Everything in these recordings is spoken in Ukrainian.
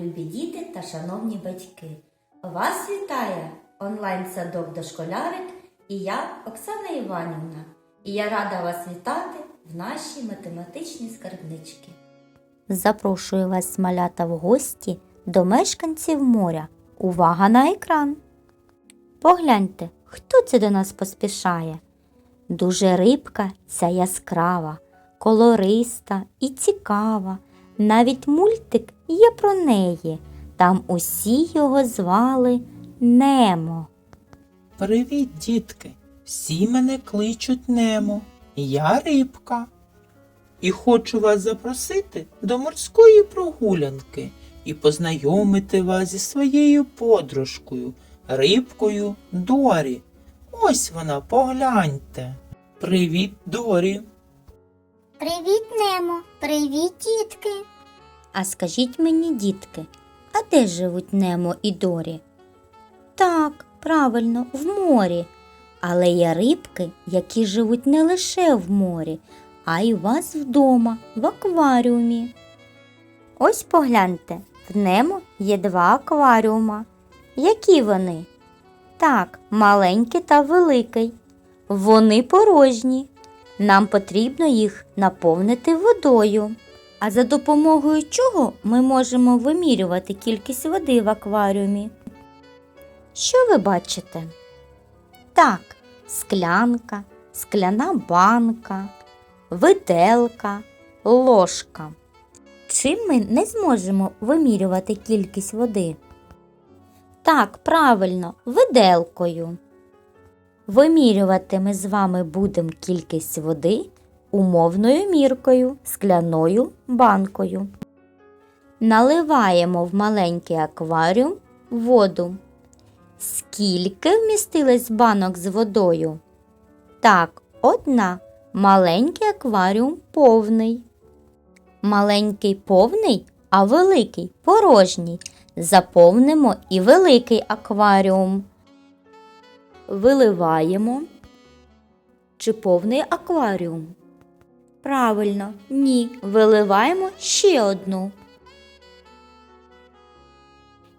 любі діти та шановні батьки! Вас вітає онлайн-садок дошколярик і я, Оксана Іванівна. І я рада вас вітати в нашій математичній скарбничці. Запрошую вас, малята, в гості до мешканців моря. Увага на екран! Погляньте, хто це до нас поспішає. Дуже рибка ця яскрава, колориста і цікава. Навіть мультик є про неї. Там усі його звали Немо. Привіт, дітки! Всі мене кличуть Немо. Я рибка. І хочу вас запросити до морської прогулянки і познайомити вас зі своєю подружкою, рибкою Дорі. Ось вона, погляньте. Привіт, Дорі. Привіт, Немо! Привіт, дітки! А скажіть мені, дітки, а де живуть Немо і Дорі? Так, правильно, в морі. Але є рибки, які живуть не лише в морі, а й у вас вдома, в акваріумі. Ось погляньте, в Немо є два акваріума. Які вони? Так, маленький та великий. Вони порожні. Нам потрібно їх наповнити водою. А за допомогою чого ми можемо вимірювати кількість води в акваріумі? Що ви бачите? Так, склянка, скляна банка, виделка, ложка. Чим ми не зможемо вимірювати кількість води? Так, правильно, виделкою. Вимірювати ми з вами будемо кількість води умовною міркою, скляною банкою. Наливаємо в маленький акваріум воду. Скільки вмістилось банок з водою? Так, одна. Маленький акваріум повний. Маленький повний, а великий порожній. Заповнимо і великий акваріум. Виливаємо. Чи повний акваріум? Правильно, ні. Виливаємо ще одну.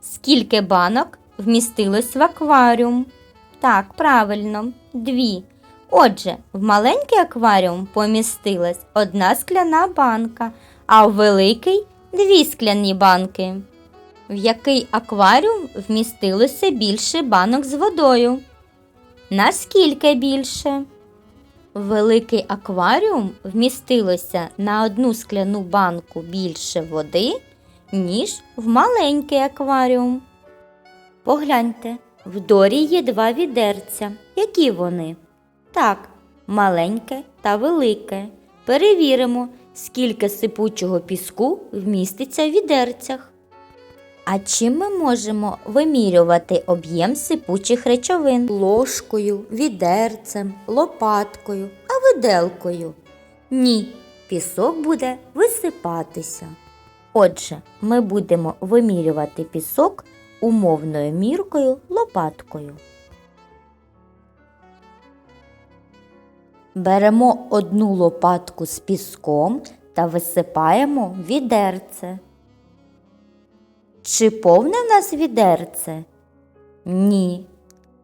Скільки банок вмістилось в акваріум? Так, правильно, дві. Отже, в маленький акваріум помістилась одна скляна банка, а в великий дві скляні банки. В який акваріум вмістилося більше банок з водою? Наскільки більше? Великий акваріум вмістилося на одну скляну банку більше води, ніж в маленький акваріум. Погляньте, в дорі є два відерця. Які вони? Так, маленьке та велике. Перевіримо, скільки сипучого піску вміститься в відерцях. А чим ми можемо вимірювати об'єм сипучих речовин? Ложкою, відерцем, лопаткою, а виделкою? Ні, пісок буде висипатися. Отже, ми будемо вимірювати пісок умовною міркою лопаткою. Беремо одну лопатку з піском та висипаємо відерце. Чи повне в нас відерце? Ні.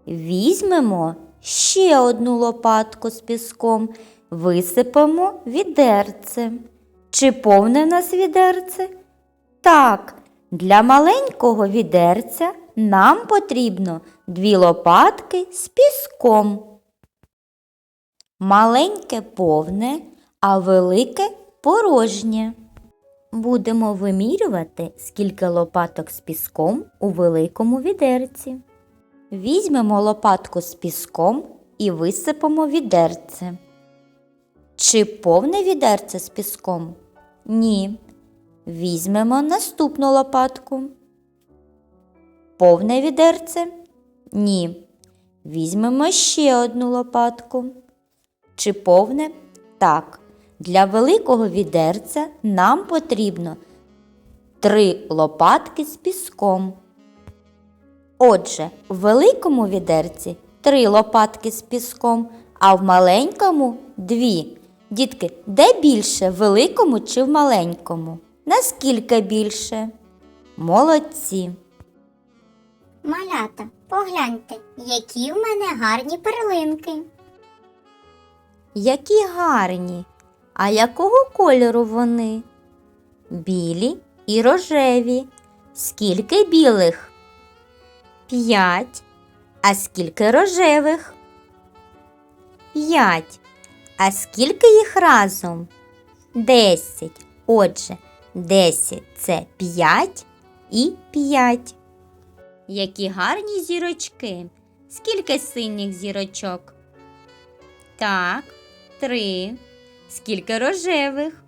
Візьмемо ще одну лопатку з піском, висипемо відерце. Чи повне в нас відерце? Так, для маленького відерця нам потрібно дві лопатки з піском. Маленьке повне, а велике порожнє. Будемо вимірювати, скільки лопаток з піском у великому відерці. Візьмемо лопатку з піском і висипемо відерце. Чи повне відерце з піском? Ні. Візьмемо наступну лопатку. Повне відерце? Ні. Візьмемо ще одну лопатку. Чи повне? Так. Для великого відерця нам потрібно три лопатки з піском. Отже, в великому відерці три лопатки з піском, а в маленькому дві. Дітки, де більше в великому чи в маленькому? Наскільки більше? Молодці! Малята, погляньте, які в мене гарні перлинки. Які гарні! А якого кольору вони? Білі і рожеві. Скільки білих? П'ять. А скільки рожевих? П'ять. А скільки їх разом? Десять. Отже, десять це п'ять і п'ять. Які гарні зірочки. Скільки синіх зірочок? Так, три. Скільки рожевих?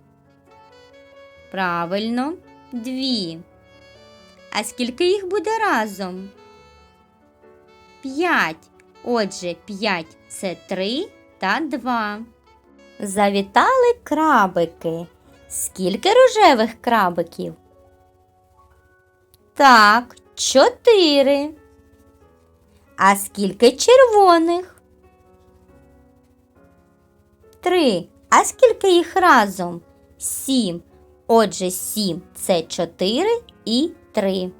Правильно, дві. А скільки їх буде разом? П'ять. Отже, п'ять це три та два. Завітали крабики. Скільки рожевих крабиків? Так, чотири. А скільки червоних? Три. А скільки їх разом? Сім. Отже, сім це чотири і три.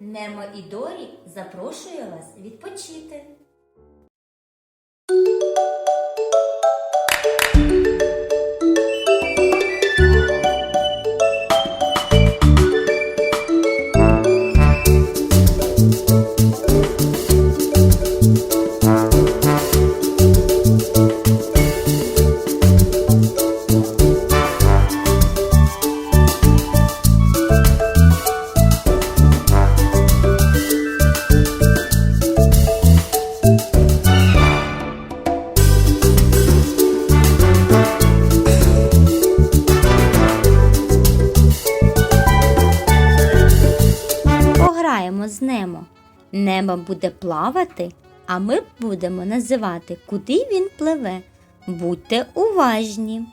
Немо і Дорі запрошує вас відпочити. Немо. Немо буде плавати, а ми будемо називати, куди він пливе. Будьте уважні.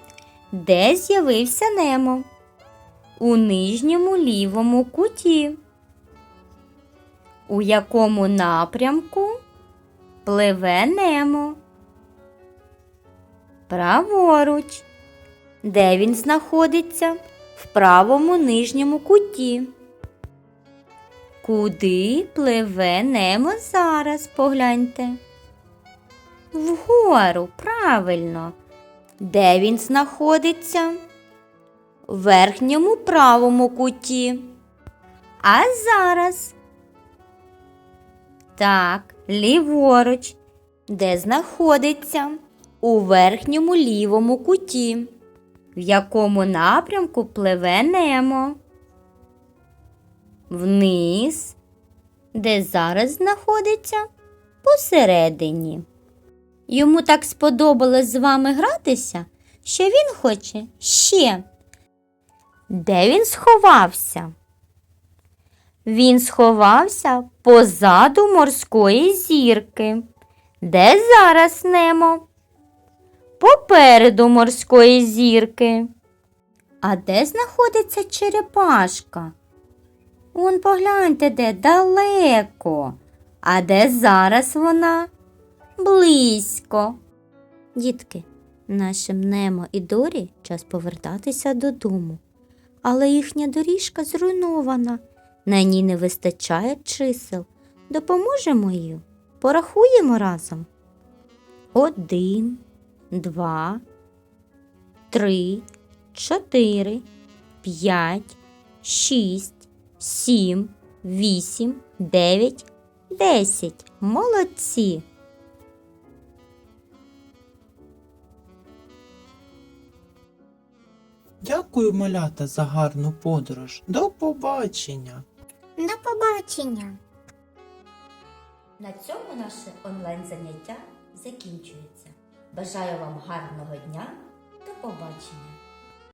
Де з'явився Немо? У нижньому лівому куті. У якому напрямку пливе Немо? Праворуч. Де він знаходиться? В правому нижньому куті. Куди пливе Немо зараз, погляньте? Вгору, правильно. Де він знаходиться? В верхньому правому куті. А зараз? Так, ліворуч. Де знаходиться? У верхньому лівому куті. В якому напрямку пливе Немо? Вниз, де зараз знаходиться посередині. Йому так сподобалось з вами гратися, що він хоче ще. Де він сховався? Він сховався позаду морської зірки. Де зараз Немо? Попереду морської зірки. А де знаходиться черепашка? Он погляньте, де далеко. А де зараз вона? Близько. Дітки, нашим Немо і Дорі час повертатися додому. Але їхня доріжка зруйнована. На ній не вистачає чисел. Допоможемо їм. Порахуємо разом. Один, два, три, чотири, п'ять, шість сім, вісім, дев'ять, десять. Молодці. Дякую, малята, за гарну подорож. До побачення. До побачення. На цьому наше онлайн заняття закінчується. Бажаю вам гарного дня. До побачення.